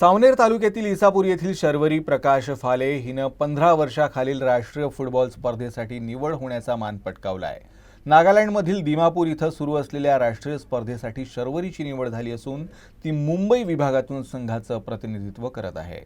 सावनेर तालुक्यातील इसापूर येथील शर्वरी प्रकाश फाले हिनं पंधरा वर्षाखालील राष्ट्रीय फुटबॉल स्पर्धेसाठी निवड होण्याचा मान पटकावला आहे नागालँडमधील दिमापूर इथं सुरू असलेल्या राष्ट्रीय स्पर्धेसाठी शर्वरीची निवड झाली असून ती मुंबई विभागातून संघाचं प्रतिनिधित्व करत आहे.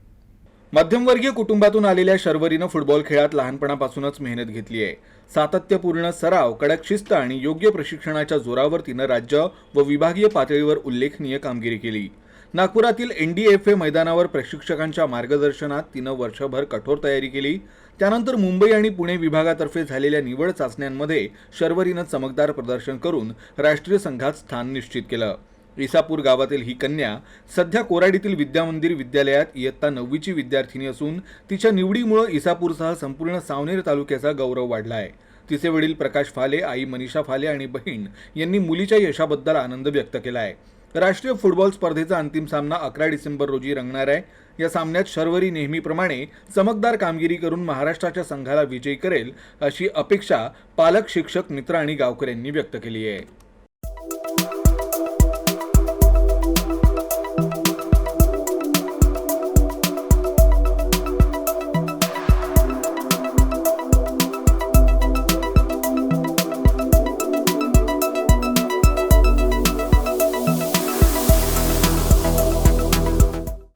मध्यमवर्गीय कुटुंबातून आलेल्या शर्वरीनं फुटबॉल खेळात लहानपणापासूनच मेहनत घेतली आहे. सातत्यपूर्ण सराव कडक शिस्त आणि योग्य प्रशिक्षणाच्या जोरावर तिनं राज्य व विभागीय पातळीवर उल्लेखनीय कामगिरी केली. नागपुरातील एन डी एफ ए मैदानावर प्रशिक्षकांच्या मार्गदर्शनात तिनं वर्षभर कठोर तयारी केली. त्यानंतर मुंबई आणि पुणे विभागातर्फे झालेल्या निवड चाचण्यांमध्ये शर्वरीनं चमकदार प्रदर्शन करून राष्ट्रीय संघात स्थान निश्चित केलं. इसापूर गावातील ही कन्या सध्या कोराडीतील विद्यामंदिर विद्यालयात इयत्ता नववीची विद्यार्थिनी असून तिच्या निवडीमुळे इसापूरसह संपूर्ण सावनेर तालुक्याचा गौरव वाढला आहे तिचे वडील प्रकाश फाले आई मनीषा फाले आणि बहीण यांनी मुलीच्या यशाबद्दल आनंद व्यक्त केला आहे राष्ट्रीय फुटबॉल स्पर्धेचा अंतिम सामना अकरा डिसेंबर रोजी रंगणार आहे. या सामन्यात शर्वरी नेहमीप्रमाणे चमकदार कामगिरी करून महाराष्ट्राच्या संघाला विजयी करेल अशी अपेक्षा पालक शिक्षक मित्र आणि गावकऱ्यांनी व्यक्त केली आहे.